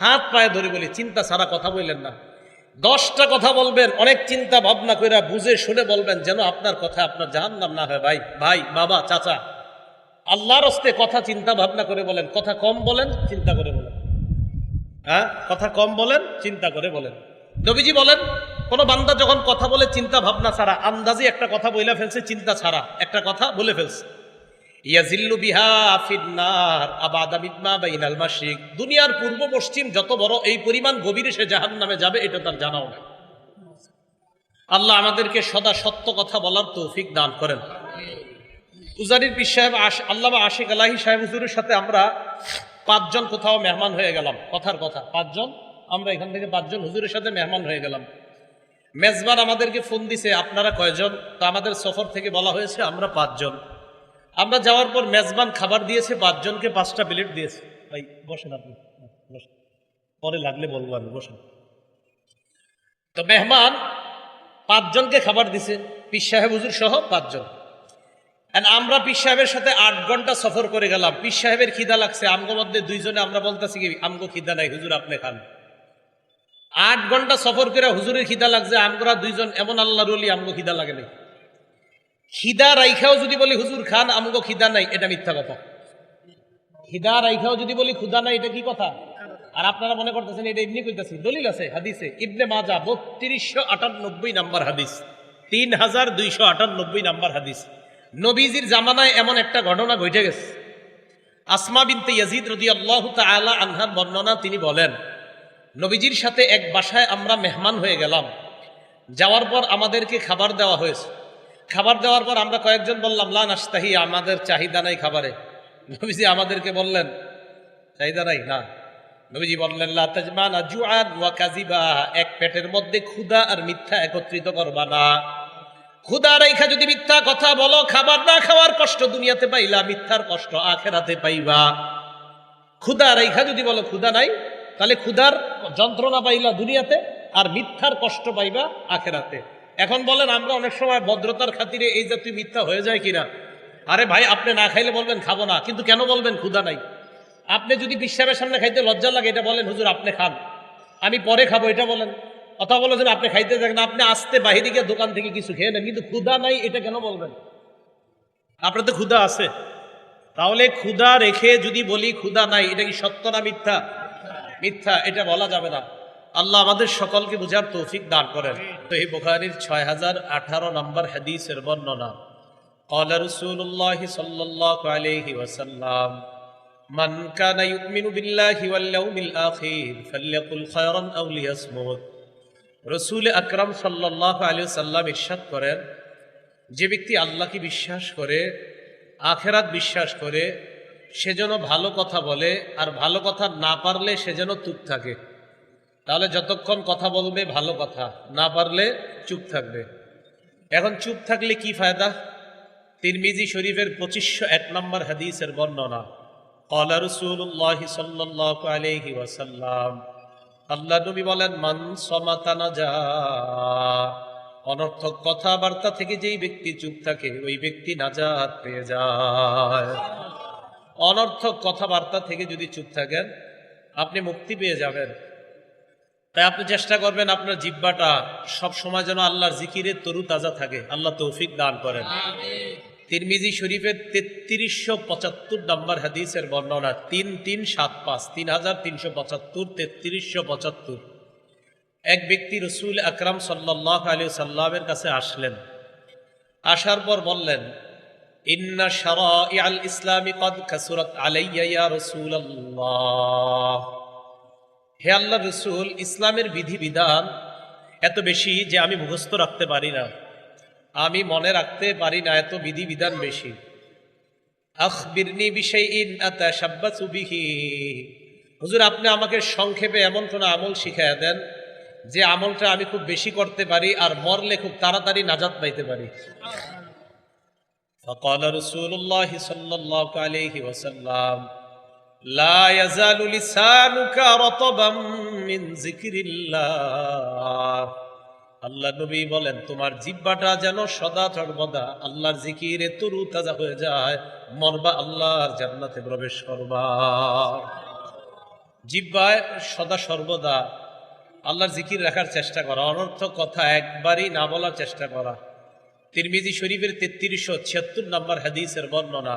হাত পায়ে ধরে বলি, চিন্তা ছাড়া কথা বললেন না। দশটা কথা বলবেন, অনেক চিন্তা ভাবনা করে বুঝে শুনে বলবেন, যেন আপনার কথা আপনার জাহান্নাম না হয়। ভাই ভাই, বাবা, চাচা, আল্লাহর হস্তে কথা চিন্তা ভাবনা করে বলেন, কথা কম বলেন, চিন্তা করে বলেন। হ্যাঁ কথা কম বলেন, চিন্তা করে বলেন। নবীজি বলেন, কোন বান্দা যখন কথা বলে চিন্তা ভাবনা ছাড়া, আন্দাজি একটা কথা বইলা ফেলছে, চিন্তা ছাড়া। একটা কথা বলে ফেলছে। ইয়াজিল্লু বিহা ফিন্নার, আবাদা মিদমা বাইনাল মাশরিক। দুনিয়ার পূর্ব পশ্চিম যত বড় এই পরিমাণ গভীরে সে জাহান নামে যাবে, এটা তার জানাও না আল্লাহ আমাদেরকে সদা সত্য কথা বলার তৌফিক দান করেন। উজারির পীর সাহেব আশ আল্লামা আশিক আলাহি সাহেব হুজুরের সাথে আমরা পাঁচজন কোথাও মেহমান হয়ে গেলাম। কথার কথা, পাঁচজন? আমরা এখান থেকে পাঁচজন হুজুরের সাথে মেহমান হয়ে গেলাম। মেজবান আমাদেরকে ফোন দিছে, আপনারা কয়জন? তা আমাদের সফর থেকে বলা হয়েছে, আমরা পাঁচজন। আমরা যাওয়ার পর মেজবান খাবার দিয়েছে, পাঁচজনকে পাঁচটা প্লেট দিয়েছে। ভাই, বসেন আপনি। বসেন। পরে লাগলে বলব আমি, বসেন। তো মেহমান পাঁচজনকে খাবার দিছে, পীর সাহেব, হুজুর সহ পাঁচজন। আমরা পীর সাহেবের সাথে আট ঘণ্টা সফর করে গেলাম। পীর সাহেবের খিদা লাগছে, আমগো মধ্যে দুইজনে, আমরা বলতেছি কি, আমগো খিদা নাই, হুজুর আপনি খান। আট ঘণ্টা সফর করে হুজুরের খিদা লাগছে আমরা দুইজন, এমন আল্লাহর আমগো খিদা লাগে নাই। খিদা রাইখাও যদি বলি, হুজুর, খান, আমগো খিদা নাই। এটা মিথ্যা কথা। খিদা রাইখাও যদি বলি ক্ষুদা নাই, এটা কি কথা? আর আপনারা মনে করতেছেন, এটা এমনি কইতাছি। দলিল আছে, হাদিসে। ইবনে মাজা বত্রিশশো আটানব্বই নাম্বার হাদিস। তিন হাজার দুইশো আটানব্বই নাম্বার হাদিস। নবীজির জামানায় এমন একটা ঘটনা ঘটে গেছে। আসমা বিনতে ইয়াজিদ রদি আল্লাহ তালা আনহার বর্ণনা তিনি বলেন, নবীজির সাথে এক বাসায় আমরা মেহমান হয়ে গেলাম। যাওয়ার পর আমাদেরকে খাবার দেওয়া হয়েছে। খাবার দেওয়ার পর আমরা কয়েকজন বললাম, লা নাস্তাহি আমাদের চাহিদা নাই খাবারে। নবীজি আমাদেরকে বললেন, চাহিদা নাই? না। নবীজি বললেন, লা তাজমানা ওয়া কাযিবা, এক পেটের মধ্যে ক্ষুধা আর মিথ্যা একত্রিত করবা না। ক্ষুধা রেখা যদি মিথ্যা কথা বলো, খাবার না খাওয়ার কষ্ট দুনিয়াতে পাইলা, মিথ্যার কষ্ট আখেরাতে পাইবা। ক্ষুধা রেখা যদি বলো, ক্ষুধা নাই? তাহলে ক্ষুধার যন্ত্রণা পাইলা দুনিয়াতে আর মিথ্যার কষ্ট পাইবা আখেরাতে। এখন বলেন, আমরা অনেক সময় ভদ্রতার খাতিরে এই জাতীয় মিথ্যা হয়ে যায় কিনা? আরে ভাই, আপনি না খাইলে বলবেন, খাব না। কিন্তু কেন বলবেন, ক্ষুধা নাই। আপনি যদি বিশ্বাসের সামনে খাইতে লজ্জা লাগে, এটা বলেন, হুজুর, আপনি খান। আমি পরে খাব, এটা বলেন। কথা বলো যেন আপনি খাইতে থাকেন আপনি আসতে বাহিরে গিয়ে দোকান থেকে কিছু খেয়ে নেন। কিন্তু ক্ষুধা নাই, এটা কেন বলবেন? আপনার তো ক্ষুধা আছে। তাহলে ক্ষুধা রেখে যদি বলি ক্ষুধা নাই, এটা কি সত্য না মিথ্যা? মিথ্যা, এটা বলা যাবে না। আল্লাহ আমাদের সকলকে বুঝার তৌফিক দান করেন তো এই বুখারির ছয় হাজার আঠারো নম্বর হাদিসের বর্ণনা قال رسول الله صلى الله عليه وسلم من كان يؤمن بالله واليوم الآخر فليقل خيرا أو ليصمت রসুল আকরাম সাল্লাহ আলী সাল্লাম ইরশাদ করেন যে ব্যক্তি আল্লাহকে বিশ্বাস করে আখেরাত বিশ্বাস করে সে যেন ভালো কথা বলে আর ভালো কথা না পারলে সে যেন চুপ থাকে তাহলে যতক্ষণ কথা বলবে, ভালো কথা। না পারলে চুপ থাকবে। এখন চুপ থাকলে কি ফায়দা? তিরমিজি শরীফের পঁচিশশো এক নম্বর হাদিসের বর্ণনা। কলা রসুল্লাহ সাল্লাহ আলহি ওয়াসাল্লাম আল্লাহ নবী বলেন, মান সমাতানা যা অনর্থক কথাবার্তা থেকে যেই ব্যক্তি চুপ থাকে, ওই ব্যক্তি নাজাত পেয়ে যায়। অনর্থক কথাবার্তা থেকে যদি চুপ থাকেন, আপনি মুক্তি পেয়ে যাবেন। তাই আপনি চেষ্টা করবেন আপনার জিব্বাটা সব সময় যেন আল্লাহর জিকিরে তরু তাজা থাকে। আল্লাহ তৌফিক দান করেন। তিরমিজি শরীফের তেত্রিশশো পঁচাত্তর নম্বর হাদিসের বর্ণনা তিন তিন সাত পাঁচ তিন হাজার তিনশো পঁচাত্তর তেত্রিশশো পঁচাত্তর। এক ব্যক্তি রসুল আকরাম সাল্লাহ আলী সাল্লামের কাছে আসলেন। আসার পর বললেন ইন্না সারা আল ইসলামী কদ কাসুরত আলাইয়া রসুল আল্লাহ হে আল্লাহ রসুল ইসলামের বিধিবিধান এত বেশি যে আমি মুখস্থ রাখতে পারি না আমি মনে রাখতে পারি না এত বিধিবিধান বেশি আখবিরনি বিষয়ইন আতাশাব্বাসু বিহি হুজুর আপনি আমাকে সংক্ষেপে এমন কোন আমল শিখাইয়া দেন যে আমলটা আমি খুব বেশি করতে পারি আর মরলে খুব তাড়াতাড়ি নাজাত পাইতে পারি فقال رسول الله صلى الله عليه وسلم لا يزال لسانك رطبا من ذكر الله আল্লাহ নবী বলেন তোমার জিব্বাটা যেন সদা সর্বদা আল্লাহর জিকিরে তরু তাজা হয়ে যায় মরবা আল্লাহর জান্নাতে প্রবেশ করবা জিব্বায় সদা সর্বদা আল্লাহর জিকির রাখার চেষ্টা করা অনর্থক কথা একবারই না বলার চেষ্টা করা তিরমিজি শরীফের তেত্রিশশো ছিয়াত্তর নম্বর হাদিসের বর্ণনা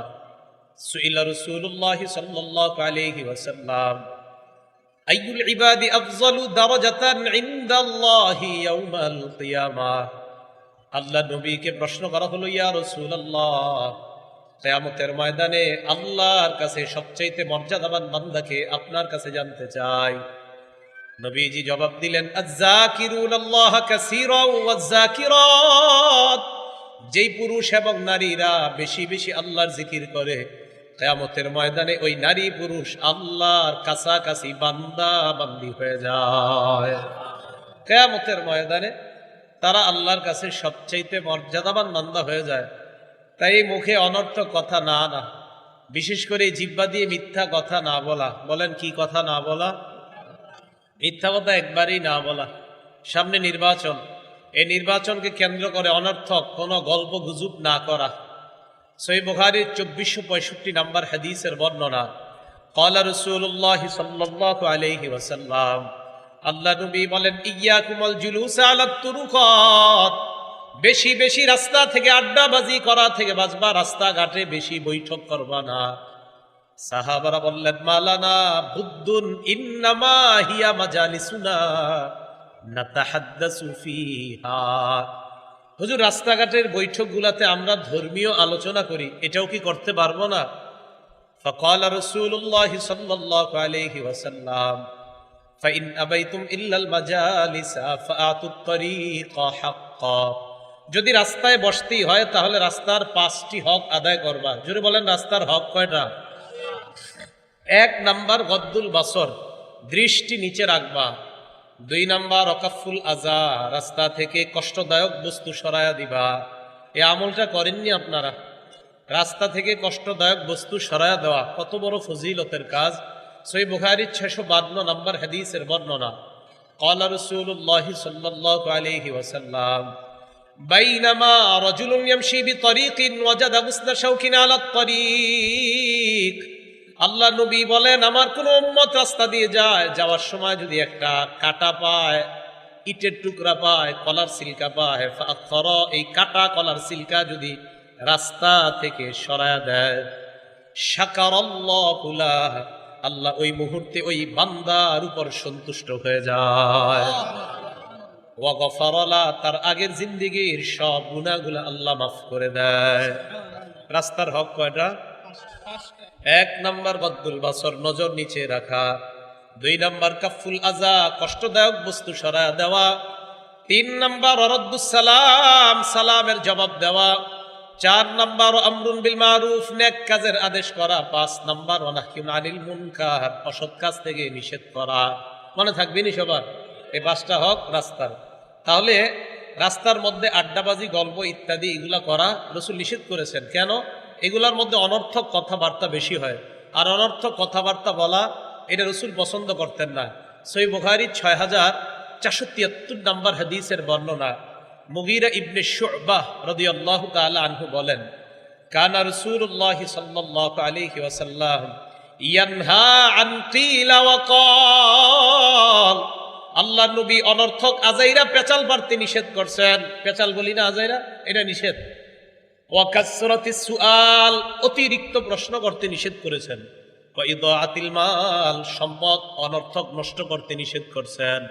সুইলা রসুল্লাহ সাল্লাহ আলাইহি ওয়াসাল্লাম আইয়ুল ইবাদি আফজালু দারাজাতান ইনদাল্লাহি ইয়াউমাল কিয়ামাহ আল্লাহ নবীকে প্রশ্ন করা হলো, ইয়া রাসূলুল্লাহ, কিয়ামতের ময়দানে আল্লাহর কাছে সবচাইতে মর্যাদাবান বান্দাকে আপনার কাছে জানতে চাই। নবীজি জবাব দিলেন আল্লাহ যেই পুরুষ এবং নারীরা বেশি বেশি আল্লাহর জিকির করে কেয়ামতের ময়দানে ওই নারী পুরুষ আল্লাহর কাছাকাছি বান্দা বান্দি হয়ে যায়। কেয়ামতের ময়দানে তারা আল্লাহর কাছে সবচাইতে মর্যাদাবান বান্দা হয়ে যায়। তাই মুখে অনর্থক কথা না না, বিশেষ করে জিব্বা দিয়ে মিথ্যা কথা না বলা। বলেন, কি কথা না বলা? মিথ্যা কথা একবারই না বলা। সামনে নির্বাচন। এই নির্বাচনকে কেন্দ্র করে অনর্থক কোনো গল্প গুজব না করা। সই বুখারির চব্বিশশো পঁয়ষট্টি নম্বর হাদিসের বর্ণনা, কলা রসুল্লাহ সাল্লাহ আলহি ওসাল্লাম আল্লাহ নবী বলেন ইয়া কুমল জুলুস তুরুকত বেশি বেশি রাস্তা থেকে আড্ডাবাজি করা থেকে বাজবা রাস্তাঘাটে বেশি বৈঠক করবা না। সাহাবারা বললেন, মালানা বুদ্দুন ইন্নামা হিয়া মাজালিসুনা, নাতাহাদ্দাসু ফিহা হুজুর রাস্তাঘাটের বৈঠকগুলোতে আমরা ধর্মীয় আলোচনা করি এটাও কি করতে পারবো না فقال رسول الله صلى الله عليه وسلم فإن أبيتم إلا المجالس فآتوا الطريق حقا যদি রাস্তায় বসতেই হয় তাহলে রাস্তার পাঁচটি হক আদায় করবা জোরে বলেন রাস্তার হক কয়টা এক নাম্বার গদ্দুল বাসর দৃষ্টি নিচে রাখবা দুই নাম্বার অকাফুল আজা রাস্তা থেকে কষ্টদায়ক বস্তু সরায়া দিবা এই আমলটা করেননি আপনারা রাস্তা থেকে কষ্টদায়ক বস্তু সরায়া দেওয়া কত বড় ফজিলতের কাজ সই বুখারির ছশো বান্ন নম্বর হাদিসের বর্ণনা قال رسول الله صلى الله عليه وسلم بينما رجل يمشي بطريق وجد غصن شوك على الطريق আল্লাহ নবী বলেন, আমার কোন উম্মত রাস্তা দিয়ে যায়, যাওয়ার সময় যদি একটা কাটা পায়, ইটের টুকরা পায়, কলার সিলকা পায় এই কাটা কলার সিলকা যদি রাস্তা থেকে সরায় দেয় সাকার আল্লাহ ওই মুহূর্তে ওই বান্দার উপর সন্তুষ্ট হয়ে যায়। ওয়াগফারলা তার আগের জিন্দিগির সব গুণাগুলা আল্লাহ মাফ করে দেয়। রাস্তার হক কয়টা? এক নাম্বার বদ্দুল বাসর নজর নিচে রাখা। দুই নাম্বার কাফুল আজা, কষ্টদায়ক বস্তু সরা দেওয়া। তিন নাম্বার সালাম, সালামের জবাব দেওয়া। চার নাম্বার আমরুন বিল মারুফ, নেক কাজের আদেশ করা। পাঁচ নাম্বার আনিল মুনকার, অসৎ কাজ থেকে নিষেধ করা। মনে থাকবে নি সবার? এই পাঁচটা হক রাস্তার। তাহলে রাস্তার মধ্যে আড্ডাবাজি, গল্প ইত্যাদি এগুলা করা রসুল নিষেধ করেছেন। কেন? এগুলার মধ্যে অনর্থক কথাবার্তা বেশি হয়। আর অনর্থক কথাবার্তা বলা, এটা রসুল পছন্দ করতেন না। সই বুখারি ছয় হাজার চারশো তিয়াত্তর নম্বর হাদিসের বর্ণনা। মুগিরা ইবনে শুবাহ রদি আল্লাহ তালা আনহু বলেন, কানা রসুল্লাহ সাল্লাহ আলাইহি ওয়াসাল্লাম আল্লাহ নবী অনর্থক আজাইরা পেচাল পারতে নিষেধ করছেন। পেচাল বলি না আজাইরা, এটা নিষেধ। ওয়াকাসরতি সুআল, অতিরিক্ত প্রশ্ন করতে নিষেধ করেছেন। আতিল মাল, সম্পদ অনর্থক নষ্ট করতে নিষেধ করছেন।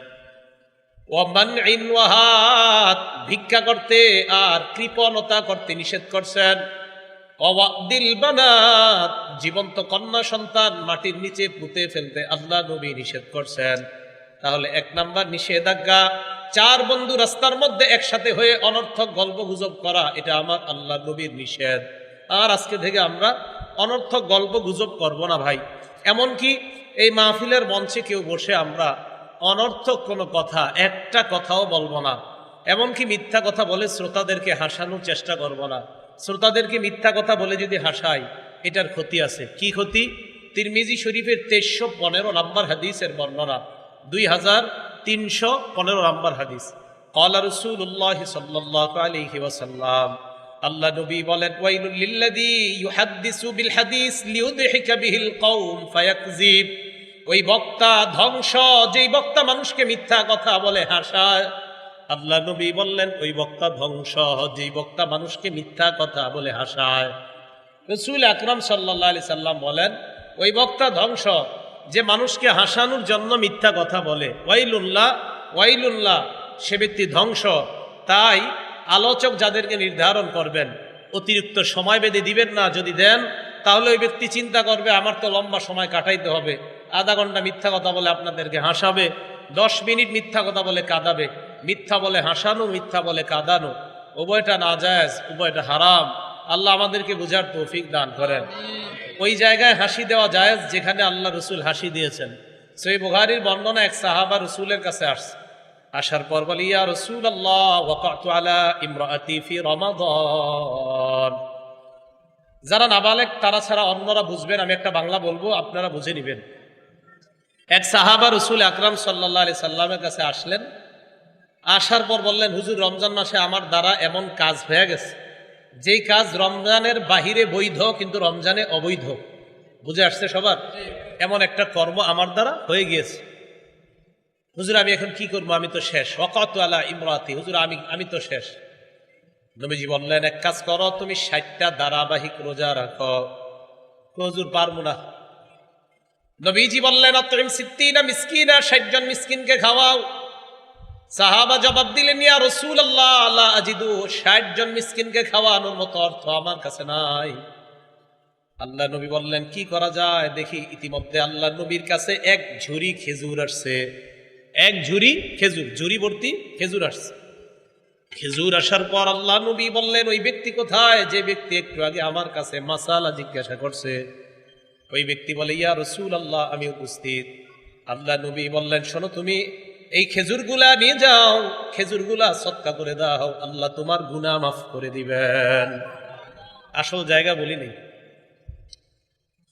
ওয়ামান ওয়াহাত ভিক্ষা করতে আর কৃপণতা করতে নিষেধ করছেন। অওয়াদিল বানাত, জীবন্ত কন্যা সন্তান মাটির নিচে পুঁতে ফেলতে আল্লাহ নবী নিষেধ করছেন। তাহলে এক নাম্বার নিষেধাজ্ঞা চার বন্ধু রাস্তার মধ্যে একসাথে হয়ে অনর্থক গল্প গুজব করা, এটা আমার আল্লাহ নবীর নিষেধ। আর আজকে থেকে আমরা অনর্থক গল্প গুজব করব না ভাই। এমনকি এই মাহফিলের মঞ্চে কেউ বসে আমরা অনর্থক কোনো কথা, একটা কথাও বলব না। এমনকি মিথ্যা কথা বলে শ্রোতাদেরকে হাসানোর চেষ্টা করব না। শ্রোতাদেরকে মিথ্যা কথা বলে যদি হাসাই, এটার ক্ষতি আছে। কি ক্ষতি? তিরমিজি শরীফের তেইশশো পনেরো নম্বর হাদিসের বর্ণনা। দুই হাজার তিনশো পনেরো নম্বর হাদিস। কলা রসুল্লাহ সাল্লাহ আলহি ওয়াসাল্লাম, আল্লাহ নবী বলেন, ওয়াইলুল লিল্লাযী ইউহাদ্দিসু বিল হাদিস লিউদহিকা বিহিল কওম ফায়াকযিব। ওই বক্তা ধ্বংস, যেই বক্তা মানুষকে মিথ্যা কথা বলে হাসায়। আল্লাহ নবী বললেন, ওই বক্তা ধ্বংস, যেই বক্তা মানুষকে মিথ্যা কথা বলে হাসায়। রসুল আকরাম সাল্লাহ আলি সাল্লাম বলেন, ওই বক্তা ধ্বংস যে মানুষকে হাসানোর জন্য মিথ্যা কথা বলে। ওয়াইলুল্লাহ ওয়াইলুল্লাহ, সে ব্যক্তি ধ্বংস। তাই আলোচক যাদেরকে নির্ধারণ করবেন, অতিরিক্ত সময় বেঁধে দিবেন না, যদি দেন, তাহলে ওই ব্যক্তি চিন্তা করবে, আমার তো লম্বা সময় কাটাইতে হবে। আধা ঘণ্টা মিথ্যা কথা বলে আপনাদেরকে হাসাবে, দশ মিনিট মিথ্যা কথা বলে কাঁদাবে। মিথ্যা বলে হাসানো, মিথ্যা বলে কাঁদানো। উভয়টা না জায়েজ উভয়টা হারাম। আল্লাহ আমাদেরকে বুঝার তৌফিক দান করেন। ওই জায়গায় হাসি দেওয়া জায়েজ, যেখানে আল্লাহ রসুল হাসি দিয়েছেন। সেই বুহারির বর্ণনা এক সাহাবা রসুলের কাছে আসছে। আসার পর বলি, ইয়া রসুল আল্লাহ আলা ইমরাতি ফি যারা নাবালেক, তারা ছাড়া অন্যরা বুঝবেন, আমি একটা বাংলা বলব, আপনারা বুঝে নেবেন। এক সাহাবা রসুল আকরাম সাল্লাহ আলি সাল্লামের কাছে আসলেন। আসার পর বললেন, হুজুর, রমজান মাসে আমার দ্বারা এমন কাজ হয়ে গেছে। যেই কাজ রমজানের বাহিরে বৈধ, কিন্তু রমজানে অবৈধ। বুঝে আসছে সবার? এমন একটা কর্ম আমার দ্বারা হয়ে গিয়েছে। হুজুর, আমি এখন কি করব? আমি তো শেষ। ওকাত আলা ইমরাতি। হুজুর, আমি আমি তো শেষ। নবীজি বললেন, এক কাজ করো, তুমি ষাটটা ধারাবাহিক রোজা রাখো। হুজুর, পারব না। নবীজি বললেন, অতরিম সিদ্দিনা, মিসকিনা, ষাট জন মিসকিনকে খাওয়াও। সাহাবা জবাব দিলেন, ইয়া রসুল আল্লাহ আল্লাহ আজিদু, ষাট জন মিসকিনকে খাওয়ানোর মতো অর্থ আমার কাছে নাই। আল্লাহ নবী বললেন, কি করা যায়? দেখি, ইতিমধ্যে আল্লাহ নবীর কাছে এক ঝুড়ি খেজুর আসছে। এক ঝুড়ি খেজুর, ঝুড়ি ভর্তি খেজুর আসছে। খেজুর আসার পর আল্লাহ নবী বললেন, ওই ব্যক্তি কোথায়? যে ব্যক্তি একটু আগে আমার কাছে মাসালা জিজ্ঞাসা করছে। ওই ব্যক্তি বলে, ইয়া রসুল আল্লাহ আমি উপস্থিত। আল্লাহ নবী বললেন, শোনো তুমি এই খেজুরগুলা নিয়ে যাও, খেজুরগুলা সৎকা করে দাও, আল্লাহ তোমার গুনাহ মাফ করে দিবেন। আসল জায়গা বলিনি।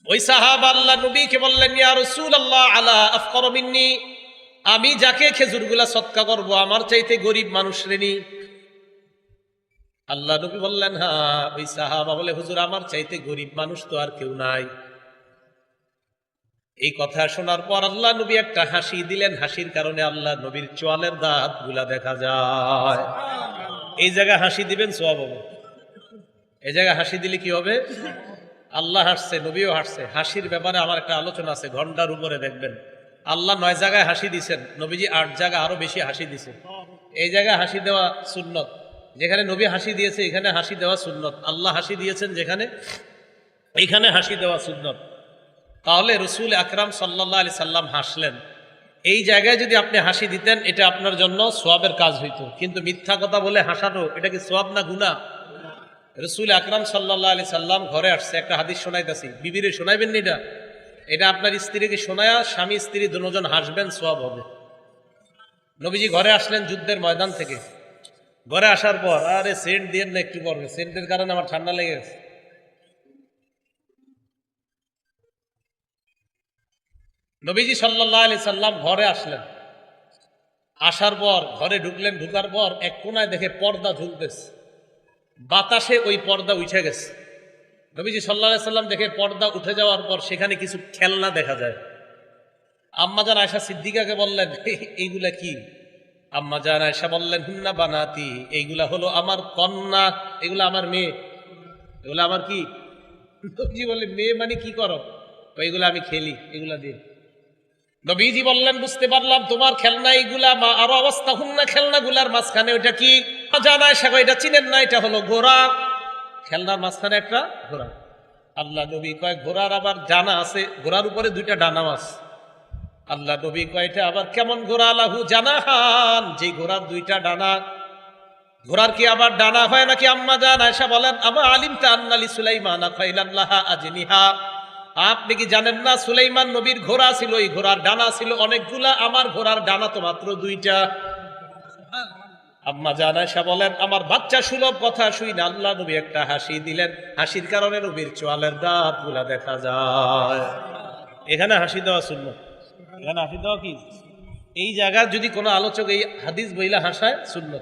ওই সাহাব আল্লাহ নবীকে বললেন, ইয়া রসুল আল্লাহ আলা আফকর মিন্নি? আমি যাকে খেজুরগুলা সৎকা করব, আমার চাইতে গরিব মানুষ শ্রেণি আল্লাহ নবী বললেন হ্যাঁ। ওই সাহাবা বলে, হুজুর, আমার চাইতে গরিব মানুষ তো আর কেউ নাই। এই কথা শোনার পর আল্লাহ নবী একটা হাসি দিলেন। হাসির কারণে আল্লাহ নবীর চোয়ালের দাঁতগুলা দেখা যায়। এই জায়গায় হাসি দিবেন সোয়াব এই জায়গায় হাসি দিলে কি হবে? আল্লাহ হাসছে নবীও হাসছে। হাসির ব্যাপারে আমার একটা আলোচনা আছে ঘণ্টার উপরে দেখবেন। আল্লাহ নয় জায়গায় হাসি দিছেন নবীজি আট জায়গায় আরও বেশি হাসি দিছে। এই জায়গায় হাসি দেওয়া সুন্নত। যেখানে নবী হাসি দিয়েছে এখানে হাসি দেওয়া সুন্নত। আল্লাহ হাসি দিয়েছেন যেখানে এইখানে হাসি দেওয়া সুন্নত। তাহলে রসুল আকরাম সাল্লাহ আলি সাল্লাম হাসলেন। এই জায়গায় যদি আপনি হাসি দিতেন, এটা আপনার জন্য সোয়াবের কাজ হইতো। কিন্তু মিথ্যা কথা বলে হাসানো, এটা কি সোয়াব না গুণা রসুল আকরাম সাল্লাহ আলি সাল্লাম ঘরে আসছে, একটা হাদিস শোনাইতেছি। বিবিরে শোনাইবেন না এটা? এটা আপনার স্ত্রীকে শোনায়া স্বামী, স্ত্রী দুজন হাসবেন, সোয়াব হবে। নবীজি ঘরে আসলেন যুদ্ধের ময়দান থেকে। ঘরে আসার পর, আরে সেন্ট দিয়ে না একটু করবে সেন্টের কারণে আমার ঠান্ডা লেগে গেছে। নবীজি সাল্লাহ আলি সাল্লাম ঘরে আসলেন। আসার পর, ঘরে ঢুকলেন, ঢুকার পর এক কোনায় দেখে পর্দা ঝুলতেছে। বাতাসে ওই পর্দা উঠে গেছে। নবীজি সাল্লাহ সাল্লাম দেখে পর্দা উঠে যাওয়ার পর সেখানে কিছু খেলনা দেখা যায়। আম্মাজান আয়সা সিদ্দিকাকে বললেন এইগুলা কি? আম্মাজান আয়সা বললেন, হুন্না বানাতি, এইগুলা হলো আমার কন্যা, এগুলা আমার মেয়ে। এগুলো আমার কি? নবীজি বললেন, মেয়ে মানে কি করো? ওইগুলো আমি খেলি, এগুলা দিয়ে। নবীজি বললেন, বুঝতে পারলাম তোমার খেলনা এইগুলা, মা, আরও অবস্থা হুন্না খেলনাগুলার মাঝখানে ওইটা কি? জানায় সাগো এটা চিনেন না, এটা হলো ঘোড়া। খেলনার মাঝখানে একটা ঘোড়া। আল্লাহ নবী কয়, ঘোড়ার আবার জানা আছে, ঘোড়ার উপরে দুইটা ডানাও আছে। আল্লাহ নবী কয়টা আবার কেমন ঘোড়া লাহু জানাহান? যে ঘোড়ার দুইটা ডানা। ঘোড়ার কি আবার ডানা হয় নাকি? আম্মা জান আয়সা বলেন, আমা আলিম তা আন্নালি সুলাইমানা খাইলাল্লাহা আজনিহা। আপনি কি জানেন না, সুলাইমান নবীর ঘোড়া ছিল, এই ঘোড়ার ডানা ছিল অনেকগুলা, আমার ঘোড়ার ডানা তো মাত্র দুইটা। আম্মা জানাইসা বলেন, আমার বাচ্চা সুলভ কথা শুই না, আল্লাহ নবী একটা হাসি দিলেন। হাসির কারণে নবীর চোয়ালের দাঁতগুলা দেখা যায়। এখানে হাসি দেওয়া শূন্য। এখানে হাসি দেওয়া কি? এই জায়গার যদি কোনো আলোচক এই হাদিস বইলা হাসায়, শূন্য।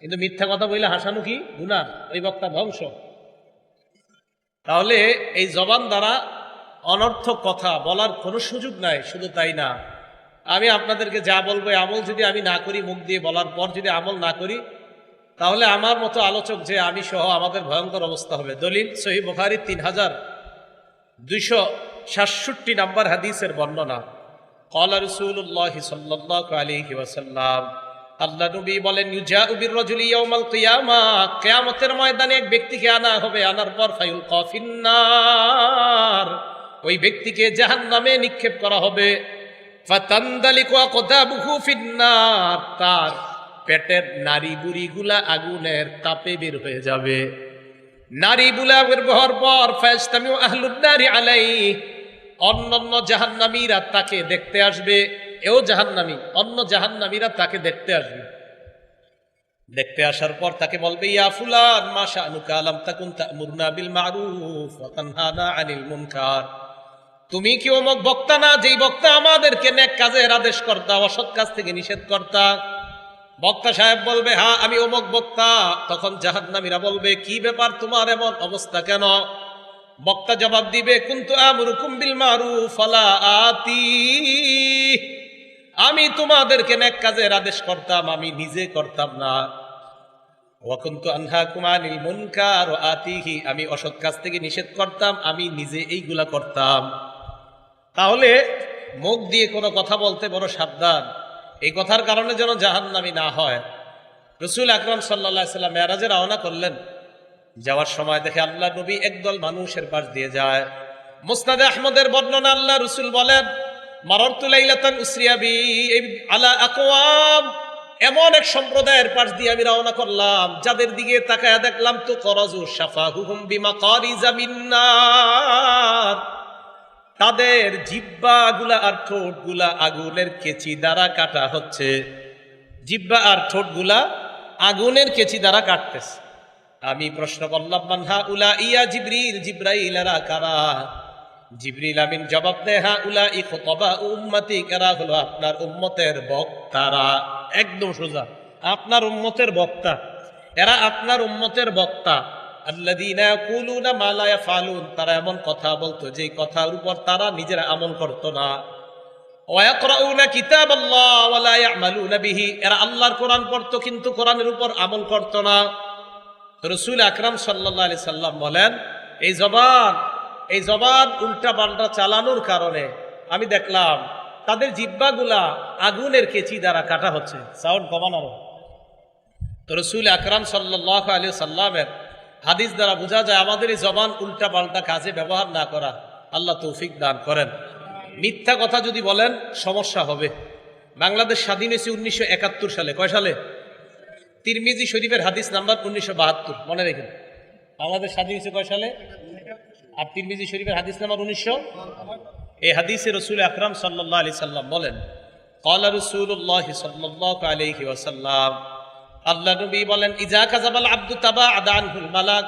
কিন্তু মিথ্যা কথা বইলে হাসানো কি? গুনা ওই বক্তা ধ্বংস। তাহলে এই জবান দ্বারা অনর্থক কথা, বলার কোনো সুযোগ নাই, শুধু তাই না। আমি আপনাদেরকে যা বলব আমল যদি আমি না করি, মুখ দিয়ে বলার পর যদি আমল না করি, তাহলে আমার মতো আলোচক যে আমি সহ আমাদের ভয়ঙ্কর অবস্থা হবে। দলিল সহি বুখারি তিন হাজার দুইশো সাতষট্টি নাম্বার হাদিসের বর্ণনা। কলা রসুল্লাহ সাল্লাহ ওয়াসাল্লাম, আল্লাহ নবী বলেন, ইউজাউ বিররাজুলি ইয়াউমাল কিয়ামা কিয়ামতের ময়দানে এক ব্যক্তিকে আনা হবে, আনার পর ফায়ুল কফিন্নার ওই ব্যক্তিকে জাহান্নামে নিক্ষেপ করা হবে। তার পেটের নারী বুড়িগুলা আগুনের তাপে বের হয়ে যাবে। নারী বুলা বের হওয়ার পর ফায়াস্তামিউ আহলুন-নারি আলাইহি, অন্যান্য জাহান্নামীরা তাকে দেখতে আসবে। এও জাহান্নামী, অন্য জাহান্নামীরা তাকে দেখতে আসবে। দেখতে আসার পর তাকে বলবে, ইয়া ফুলান, মা শানুকা আলাম তাকুন তা'মুরনা বিল মারুফ ওয়া তানহানা আনিল মুনকার। তুমি কি অমুক বক্তা না? যেই বক্তা আমাদেরকে নেক কাজের আদেশ করতা, অসৎ কাজ থেকে নিষেধ করতা। বক্তা সাহেব বলবে হ্যাঁ আমি অমুক বক্তা। তখন জাহান্নামীরা বলবে, কি ব্যাপার তোমার এমন অবস্থা কেন? বক্তা জবাব দিবে, কুন্তু আতি। আমি তোমাদেরকে নেক কাজের আদেশ করতাম, আমি নিজে করতাম না। আতিহি, আমি অসৎ কাজ থেকে নিষেধ করতাম, আমি নিজে এইগুলা করতাম। তাহলে মুখ দিয়ে কোনো কথা বলতে বড় সাবধান। এই কথার কারণে যেন জাহান্নামি না হয়। রসুল আকরাম সাল্লা সাল্লাম মেয়ারাজে রওনা করলেন। যাওয়ার সময় দেখে আল্লাহ নবী একদল মানুষের পাশ দিয়ে যায়। মুসনাদে আহমদের বর্ণনা আল্লাহ রসুল বলেন মারতুলাইলাতান উসরিয়াবি আলা এমন এক সম্প্রদায়ের পাশ দিয়ে আমি রওনা করলাম, যাদের দিকে তাকায় দেখলাম, তো করজু সাফাহুহুম বিমা কারিজা মিন্নার তাদের জিব্বা গুলা আর ঠোঁটগুলা আগুনের কেচি দ্বারা কাটা হচ্ছে। জিব্বা আর ঠোঁটগুলা আগুনের কেচি দ্বারা কাটতেছে। আমি প্রশ্ন করলাম মানহা উলা ইয়া জিব্রিল, জিব্রাইল এরা কারা? জিব্রিল আমিন জবাব দেয় হা উলা ই খতবা উম্মতি, কারা হলো আপনার উম্মতের বক্তারা? একদম সোজা, আপনার উম্মতের বক্তা। এরা আপনার উম্মতের বক্তা। আল্লাযীনা ইয়াকুলুনা মা লা ইয়াফালুন, তারা এমন কথা বলতো যে কথার উপর তারা নিজেরা আমল করতো না। এরা আল্লাহর কোরআন পড়তো, কিন্তু কোরআনের উপর আমল করতো না। রসুল আকরাম সাল্লাহ আলি সাল্লাম বলেন, এই জবান এই জবান উল্টা পাল্টা চালানোর কারণে আমি দেখলাম তাদের জিব্বাগুলা আগুনের কেচি দ্বারা কাটা হচ্ছে। সাউন্ড কমানোর তো রসুল আকরাম সাল্লাহ আলী সাল্লামের হাদিস দ্বারা বোঝা যায় আমাদের এই জবান উল্টা পাল্টা কাজে ব্যবহার না করা। আল্লাহ তৌফিক দান করেন। মিথ্যা কথা যদি বলেন, সমস্যা হবে। বাংলাদেশ স্বাধীন হয়েছে উনিশশো একাত্তর সালে। কয় সালে? তিরমিজি শরীফের হাদিস নাম্বার উনিশশো বাহাত্তর। মনে রেখেন। বাংলাদেশ স্বাধীন হয়েছে কয় সালে? আর তিরমিজি শরীফের হাদিস নাম্বার উনিশশো? এই হাদিসে রসুল আকরাম সাল্লাহ আলি সাল্লাম বলেন কলা রসুল্লাহ সাল্লাহ আলহি ওয়াসাল্লাম আল্লাহ নবী বলেন, ইজা কাজাবাল আব্দু তাবা আদানহুল মালাক,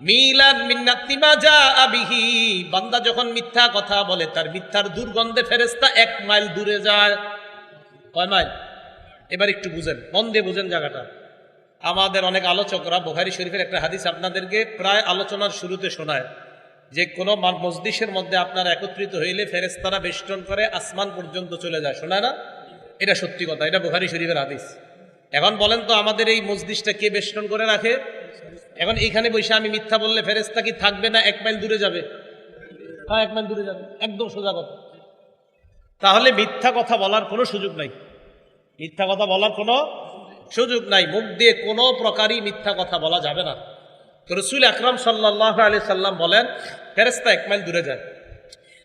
মিলান মিন্নাতি যা আবিহি বান্দা যখন মিথ্যা কথা বলে, তার মিথ্যার দুর্গন্ধে ফেরেস্তা এক মাইল দূরে যায়। কয় মাইল? এবার একটু বুঝেন, মন দিয়ে বুঝেন জায়গাটা। আমাদের অনেক আলোচকরা বোখারি শরীফের একটা হাদিস আপনাদেরকে প্রায় আলোচনার শুরুতে শোনায়, যে কোনো মা- মজলিসের মধ্যে আপনারা একত্রিত হইলে ফেরেস্তারা বেষ্টন করে আসমান পর্যন্ত চলে যায়। শোনায় না? এটা সত্যি কথা, এটা বোখারি শরীফের হাদিস। এখন বলেন তো আমাদের এই মসজিদটা কে বেষ্টন করে রাখে? এখন এইখানে বসে আমি মিথ্যা বললে ফেরেস্তা কি থাকবে না এক মাইল দূরে যাবে? হ্যাঁ এক মাইল দূরে যাবে। একদম সোজা কথা। তাহলে মিথ্যা কথা বলার কোনো সুযোগ নাই। মিথ্যা কথা বলার কোনো সুযোগ নাই। মুখ দিয়ে কোনো প্রকারই মিথ্যা কথা বলা যাবে না। রসুল আকরাম সাল্লাহ আলি সাল্লাম বলেন ফেরেস্তা এক মাইল দূরে যায়।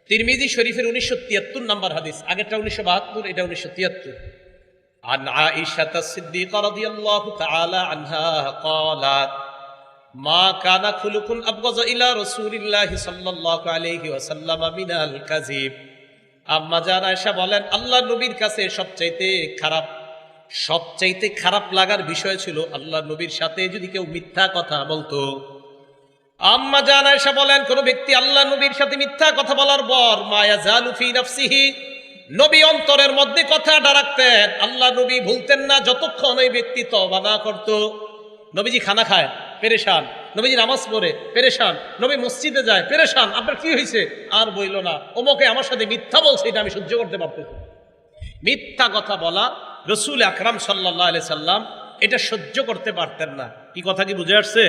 তিরমিজি শরীফের উনিশশো তিয়াত্তর নাম্বার হাদিস। আগেরটা উনিশশো বাহাত্তর, এটা উনিশশো তিয়াত্তর। عن عائشة الصديقة رضي الله تعالى عنها قالت ما كان خلق أبغض إلى رسول الله صلى الله عليه وسلم من الكذب আম্মা জান আয়েশা বলেন আল্লাহ নবীর কাছে সবচাইতে খারাপ সবচাইতে খারাপ লাগার বিষয় ছিল আল্লাহ নবীর সাথে যদি কেউ মিথ্যা কথা বলতো আম্মা জান আয়েশা বলেন কোন ব্যক্তি আল্লাহ নবীর সাথে মিথ্যা কথা বলার পর মায়া জালুফি নাফসিহি নবী অন্তরের মধ্যে কথাটা রাখতেন। আল্লাহ নবী ভুলতেন না, যতক্ষণ ওই ব্যক্তি তবা না করত। নবীজি খানা খায়, পেরেশান। নবীজি নামাজ পড়ে, পেরেশান। নবী মসজিদে যায়, পেরেশান। আপনার কি হয়েছে? আর বইল না। ওমকে আমার সাথে মিথ্যা বলছে, এটা আমি সহ্য করতে পারতেছি মিথ্যা কথা বলা রসুল আকরাম সাল্লাহ আলি সাল্লাম এটা সহ্য করতে পারতেন না। কি কথা কি বুঝে আসছে?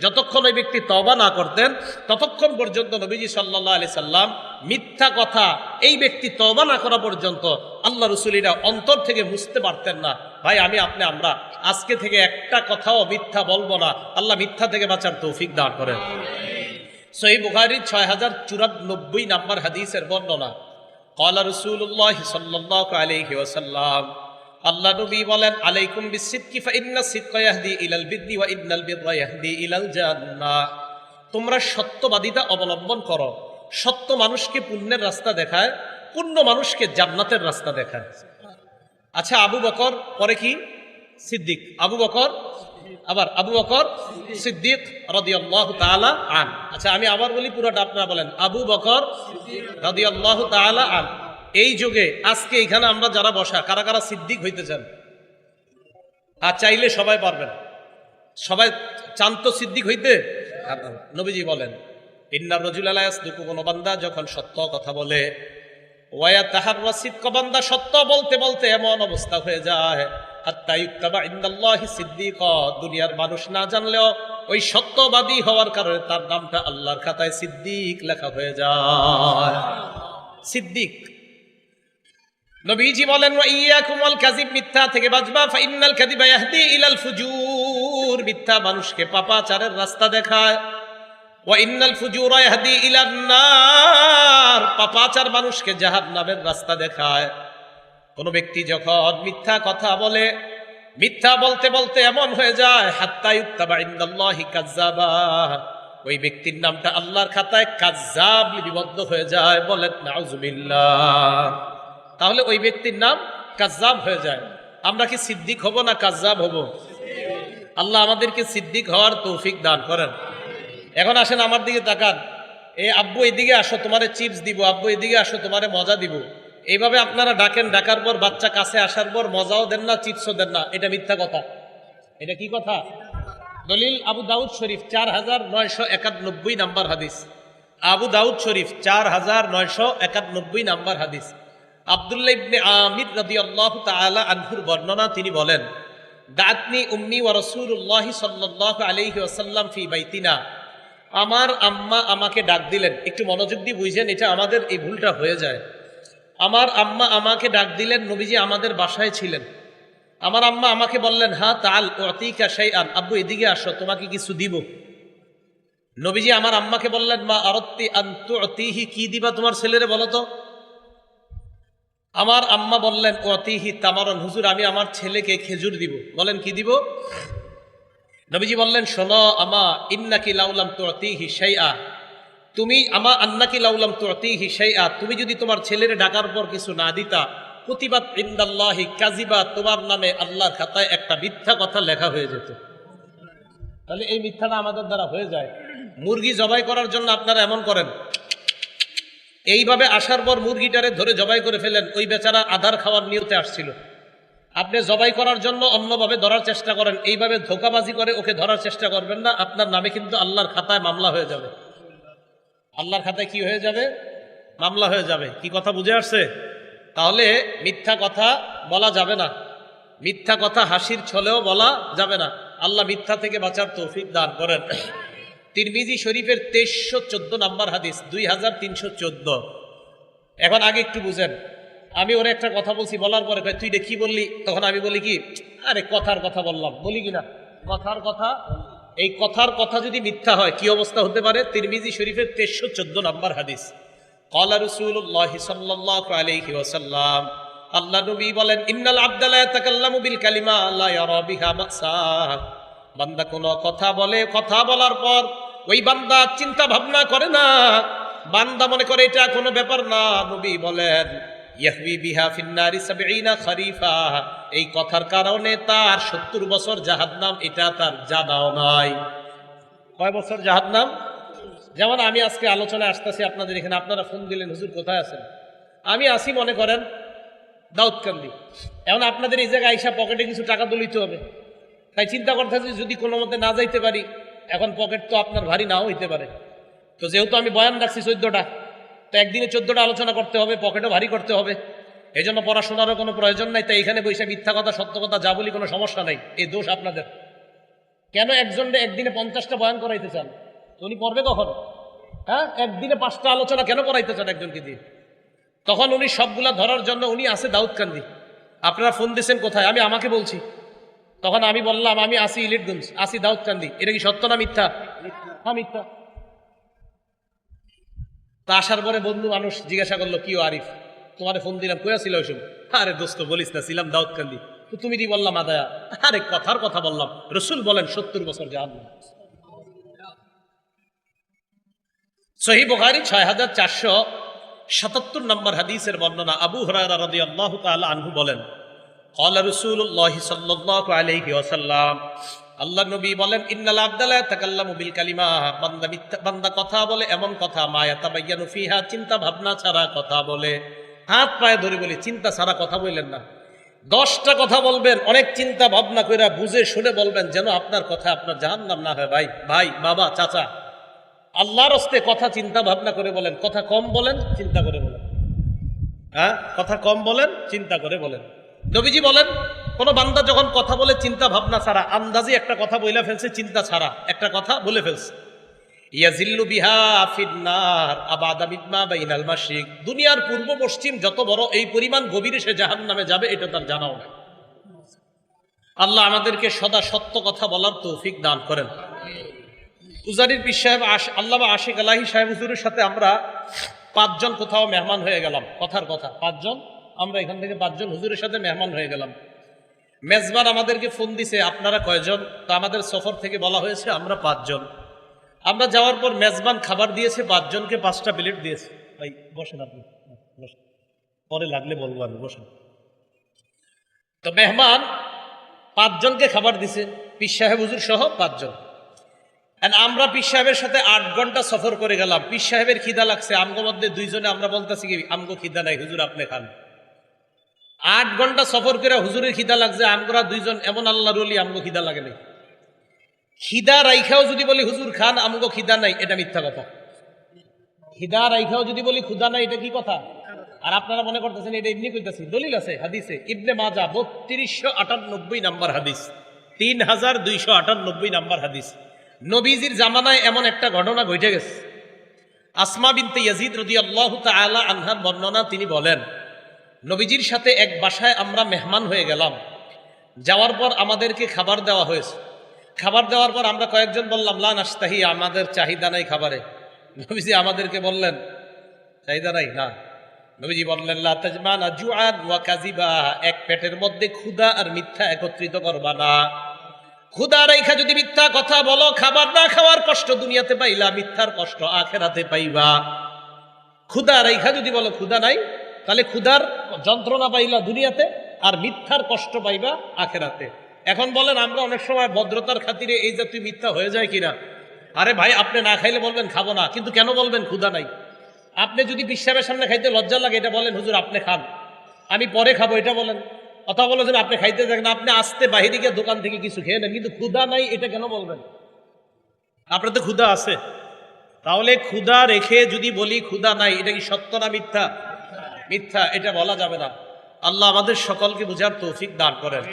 যতক্ষণ ওই ব্যক্তি তবা না করতেন, ততক্ষণ পর্যন্ত নবীজি সাল্লাহ আলি সাল্লাম মিথ্যা কথা, এই ব্যক্তি তবা না করা পর্যন্ত আল্লাহ রসুলিরা অন্তর থেকে বুঝতে পারতেন না। ভাই, আমি, আপনি, আমরা, আজকে থেকে একটা কথাও মিথ্যা বলব না। আল্লাহ মিথ্যা থেকে বাঁচার তৌফিক দান করেন। সহি বুখারির ছয় হাজার চুরানব্বই নাম্বার হাদিসের বর্ণনা। কলা রসুল্লাহ সাল্লাহ আলহি ওসাল্লাম আল্লাহ নবী বলেন, আলাইকুম বিসিদকি ফাইন্না সিদকা ইয়াহদি ইলাল বিররি ওয়া ইন্নাল বিররা ইয়াহদি ইলাল জান্নাহ তোমরা সত্যবাদিতা অবলম্বন করো। সত্য মানুষকে পুণ্যের রাস্তা দেখায়, পুণ্য মানুষকে জান্নাতের রাস্তা দেখায়। আচ্ছা আবু বকর, পরে কি? সিদ্দিক। আবু বকর? আবার আবু বকর? সিদ্দিক রাদিয়াল্লাহু তাআলা আন। আচ্ছা আমি আবার বলি পুরোটা, আপনারা বলেন, আবু বকর রাদিয়াল্লাহু তাআলা আন। এই যুগে আজকে এখানে আমরা যারা বসা কারা কারা সিদ্দিক হইতে চান? আর চাইলে সবাই পারবেন। সবাই চান তো সিদ্দিক হইতে? নবীজি বলেন ইন্নার রজুল আলায়াস দুকু কোনো বান্দা যখন সত্য কথা বলে ওয়া তাহার রসিদ কবান্দা সত্য বলতে বলতে এমন অবস্থা হয়ে যায়। দুনিয়ার মানুষ না জানলেও ওই সত্যবাদী হওয়ার কারণে তার নামটা আল্লাহর খাতায় সিদ্দিক লেখা হয়ে যায়। সিদ্দিক নবীজি বলেন, ওয়া ইয়াকুম আল কাযিব মিথ্যা থেকে বাঁচবা। ফা ইন্নাল কাযিবা ইয়াহদি ইলাল ফুজুর। মিথ্যা মানুষকে পাপাচারের রাস্তা দেখায়। ওয়া ইন্নাল ফুজুরা ইয়াহদি ইলান নার। পাপাচার মানুষকে জাহান্নামের রাস্তা দেখায়। কোন ব্যক্তি যখন মিথ্যা কথা বলে, মিথ্যা বলতে বলতে এমন হয়ে যায়, হাত্তা ইউত্তাবা ইনদাল্লাহি কাজ্জাবা ওই ব্যক্তির নামটা আল্লাহর খাতায় কাজ্জাব লিপিবদ্ধ হয়ে যায়। বলেন, নাউজুবিল্লাহ তাহলে ওই ব্যক্তির নাম কাজ্জাব হয়ে যায়। আমরা কি সিদ্দিক হব না কাজ্জাব হব? আল্লাহ আমাদেরকে সিদ্দিক হওয়ার তৌফিক দান করেন। এখন আসেন আমার দিকে তাকান। এই আব্বু, এদিকে আসো, তোমারে চিপস দিব। আব্বু, এদিকে আসো, তোমারে মজা দিব। এইভাবে আপনারা ডাকেন, ডাকার পর বাচ্চা কাছে আসার পর মজাও দেন না, চিপসও দেন না। এটা মিথ্যা কথা। এটা কি কথা? দলিল, আবু দাউদ শরীফ, চার হাজার নয়শো একানব্বই নাম্বার হাদিস। আবু দাউদ শরীফ, চার হাজার নয়শো একানব্বই নাম্বার হাদিস। আবদুল্লাহ ইবনে আমির রাদিয়াল্লাহু তাআলা আনহুর বর্ণনা তিনি বলেন দাতনি উম্মি ওয়া রাসূলুল্লাহ সাল্লাল্লাহু আলাইহি ওয়াসাল্লাম ফি বাইতিনা। আমার আম্মা আমাকে ডাক দিলেন, একটু মনোযোগ দিয়ে বুঝেন, এটা আমাদের এই ভুলটা হয়ে যায়। আমার আম্মা আমাকে ডাক দিলেন, নবীজি আমাদের বাসায় ছিলেন। আমার আম্মা আমাকে বললেন, হা তাল অতিকা সেই আন আব্বু, এদিকে আসো, তোমাকে কিছু দিব। নবীজি আমার আম্মাকে বললেন, মা আরত্তি আন্তু অতিহি কি দিবা তোমার ছেলেরে বলো তো? আমার আম্মা বললেন অতিহি তামারন, হুজুর, আমি আমার ছেলেকে খেজুর দিব। বলেন, কি দিব? নবীজি বললেন, শোনো, আমা ইন্নাকি লাউলাম তো অতিহি সেই আ তুমি আমা আন্নাকি লাউলাম তো অতিহি সেই আ তুমি যদি তোমার ছেলের ডাকার পর কিছু না দিতা প্রতিবাদ ইন্দাল্লাহি কাজিবা তোমার নামে আল্লাহর খাতায় একটা মিথ্যা কথা লেখা হয়ে যেত। তাহলে এই মিথ্যাটা আমাদের দ্বারা হয়ে যায়। মুরগি জবাই করার জন্য আপনারা এমন করেন। এইভাবে আসার পর মুরগিটারে ধরে জবাই করে ফেলেন ওই বেচারা আধার খাওয়ার নিয়তে আসছিল। আপনি জবাই করার জন্য অন্যভাবে ধরার চেষ্টা করেন। এইভাবে ধোকাবাজি করে ওকে ধরার চেষ্টা করবেন না। আপনার নামে কিন্তু আল্লাহর খাতায় মামলা হয়ে যাবে। আল্লাহর খাতায় কি হয়ে যাবে? মামলা হয়ে যাবে। কি কথা বুঝে আসছে? তাহলে মিথ্যা কথা বলা যাবে না। মিথ্যা কথা হাসির ছলেও বলা যাবে না। আল্লাহ মিথ্যা থেকে বাঁচার তৌফিক দান করেন। তিরমিজি শরীফের তেইশশো চোদ্দ নাম্বার হাদিস, দুই হাজার তিনশো চোদ্দ। এখন আগে একটু বুঝেন। আমি ওরা একটা কথা বলছি, বলার পরে তুই দেখি কি বললি? তখন আমি বলি কি, আরে কথার কথা বললাম। বলি কি না কথার কথা? এই কথার কথা যদি মিথ্যা হয়, কি অবস্থা হতে পারে? তিরমিজি শরীফের তেইশশো চোদ্দ নম্বর হাদিস। কলা রসুল্লাহ সাল্লাহ ওসাল্লাম আল্লাহ নবী বলেন, ইন্নাল আব্দালা তাকাল্লামু বিল কালিমা আল্লাহ বান্দা কোনো কথা বলে, কথা বলার পর ওই বান্দা চিন্তা ভাবনা করে না। বান্দা মনে করে, এটা কোনো ব্যাপার না। নবী বলেন এই কথার কারণে তার সত্তর বছর জাহান্নাম, এটা তার জানাও নাই। কয় বছর জাহান্নাম? যেমন আমি আজকে আলোচনায় আসতেছি আপনাদের এখানে, আপনারা ফোন দিলেন, হুজুর কোথায় আছেন? আমি আসি মনে করেন, দাউদকান্দি। এখন আপনাদের এই জায়গায় আইসা পকেটে কিছু টাকা দলিতে হবে। তাই চিন্তা করতেছি, যদি কোনো মতে না যাইতে পারি এখন পকেট তো আপনার ভারী নাও হইতে পারে। তো যেহেতু আমি বয়ান রাখছি চোদ্দটা, তো একদিনে চোদ্দটা আলোচনা করতে হবে পকেটও ভারী করতে হবে। এই জন্য পড়াশোনারও কোনো প্রয়োজন নাই, তাই এখানে বসে মিথ্যা কথা, সত্য কথা, যা বলি কোনো সমস্যা নাই, এই দোষ আপনাদের। কেন একজনকে একদিনে পঞ্চাশটা বয়ান করাইতে চান? উনি পড়বে কখন? হ্যাঁ? একদিনে পাঁচটা আলোচনা কেন করাইতে চান একজনকে দিয়ে? তখন উনি সবগুলা ধরার জন্য উনি আছে দাউদকান্দি। আপনারা ফোন দিয়েছেন কোথায়? আমি আমাকে বলছি। তখন আমি বললাম, আমি আসি ইলিটগঞ্জ, আসি দাউদকান্দি। এটা কি সত্য না মিথ্যা? হ্যাঁ মিথ্যা। তা আসার পরে বন্ধু মানুষ জিজ্ঞাসা করল, কি আরিফ? তোমার ফোন দিলাম কয়া ছিল ওইসব? আরে দোস্ত, বলিস না, ছিলাম দাউদকান্দি। তো তুমি কি বললাম আদায়া আরে কথার কথা বললাম। রসুল বলেন, সত্তর বছর জান সহি বুখারি ছয় হাজার চারশো সাতাত্তর নম্বর হাদিসের বর্ণনা আবু হরারা রাদি আল্লাহ আনহু বলেন কলা রসুল্লাহ সাল্লাহ আলহি আসাল্লাম আল্লাহ নবী বলেন, ইন্নাল আবদালা তাকাল্লামু বিল কালিমা। বান্দা মিথ্যা, বান্দা কথা বলে এমন কথা মায়া তাবাইয়ানু ফিহা, চিন্তা ভাবনা ছাড়া কথা বলে। হাত পায়ে ধরে বলে, চিন্তা ছাড়া কথা বললেন না। দশটা কথা বলবেন, অনেক চিন্তা ভাবনা করে বুঝে শুনে বলবেন, যেন আপনার কথা আপনার জাহান নাম না হয়। ভাই ভাই, বাবা, চাচা, আল্লাহর হস্তে কথা চিন্তা ভাবনা করে বলেন, কথা কম বলেন, চিন্তা করে বলেন। হ্যাঁ কথা কম বলেন, চিন্তা করে বলেন। নবীজি বলেন, কোন বান্দা যখন কথা বলে চিন্তা ভাবনা ছাড়া, আন্দাজে একটা কথা বলে ফেলছে, চিন্তা ছাড়া একটা কথা বলে ফেলছে। ইয়াজিল্লু বিহা ফিন্নার আবাদা মিদমা বাইনাল মাশরিক। দুনিয়ার পূর্ব পশ্চিম যত বড় এই পরিমাণ গভীরে সে জাহান্নামে যাবে, এটা তার জানাও না আল্লাহ আমাদেরকে সদা সত্য কথা বলার তৌফিক দান করেন। উজারির পীর সাহেব আশ- আল্লামা আশিক আলাহি সাহেব হুজুরের সাথে আমরা পাঁচজন কোথাও মেহমান হয়ে গেলাম, কথার কথা, পাঁচজন। আমরা এখান থেকে পাঁচজন হুজুরের সাথে মেহমান হয়ে গেলাম। মেজবান আমাদেরকে ফোন দিছে, আপনারা কয়জন? তো আমাদের সফর থেকে বলা হয়েছে, আমরা পাঁচজন। আমরা যাওয়ার পর মেজবান খাবার দিয়েছে, পাঁচজনকে পাঁচটা প্লেট দিয়েছে। ভাই, বসেন আপনি। বসেন। পরে লাগলে বলব আমি, বসেন। তো মেহমান পাঁচজনকে খাবার দিছে, পীর সাহেব, হুজুর সহ পাঁচজন। আমরা পীর সাহেবের সাথে আট ঘণ্টা সফর করে গেলাম। পীর সাহেবের খিদা লাগছে, আমগো মধ্যে দুইজনে আমরা বলতেছি কি, আমগো খিদা নাই, হুজুর আপনি খান। আট ঘণ্টা সফর করে হুজুরের খিদা লাগছে আমরা দুইজন, এমন আল্লাহ রলি আমগো খিদা লাগে নাই। খিদা রাইখাও যদি বলি, হুজুর খান, আমগো খিদা নাই, এটা মিথ্যা কথা। খিদা রাইখাও যদি বলি ক্ষুদা নাই, এটা কি কথা? আর আপনারা মনে করতেছেন, এটা এমনি কইতাছি? দলিল আছে, হাদিসে। ইবনে মাজা, বত্রিশশো আটানব্বই নাম্বার হাদিস। তিন হাজার দুইশো আটানব্বই নাম্বার হাদিস। নবীজির জামানায় এমন একটা ঘটনা ঘটে গেছে। আসমা বিনতে ইয়াজিদ রদি আল্লাহ তালা আনহার বর্ণনা তিনি বলেন নবীজির সাথে এক বাসায় আমরা মেহমান হয়ে গেলাম। যাওয়ার পর আমাদেরকে খাবার দেওয়া হয়েছে। খাবার দেওয়ার পর আমরা কয়েকজন বললাম, লা নাস্তাহি আমাদের চাহিদা নাই খাবারে। নবীজি আমাদেরকে বললেন, চাহিদা নাই? না। নবীজি বললেন, লা তাজমানা জুআন ওয়া কাযিবা, এক পেটের মধ্যে ক্ষুধা আর মিথ্যা একত্রিত করবা না। ক্ষুধা রেখা যদি মিথ্যা কথা বলো, খাবার না খাওয়ার কষ্ট দুনিয়াতে পাইলা, মিথ্যার কষ্ট আখেরাতে পাইবা। ক্ষুধা রেখা যদি বলো, ক্ষুধা নাই? তাহলে ক্ষুধার যন্ত্রণা পাইলা দুনিয়াতে আর মিথ্যার কষ্ট পাইবা আখেরাতে। এখন বলেন, আমরা অনেক সময় ভদ্রতার খাতিরে এই জাতীয় মিথ্যা হয়ে যায় কিনা? আরে ভাই, আপনি না খাইলে বলবেন, খাব না। কিন্তু কেন বলবেন, ক্ষুধা নাই। আপনি যদি বিশ্বাসের সামনে খাইতে লজ্জা লাগে, এটা বলেন, হুজুর, আপনি খান। আমি পরে খাব, এটা বলেন। অথবা বলেছেন আপনি খাইতে থাকেন আপনি আসতে বাহিরে গিয়ে দোকান থেকে কিছু খেয়ে নেন। কিন্তু ক্ষুধা নাই, এটা কেন বলবেন? আপনার তো ক্ষুধা আছে। তাহলে ক্ষুধা রেখে যদি বলি ক্ষুধা নাই, এটা কি সত্য না মিথ্যা? মিথ্যা এটা বলা যাবে না। আল্লাহ আমাদের সকলকে বোঝার তৌফিক দান করেন।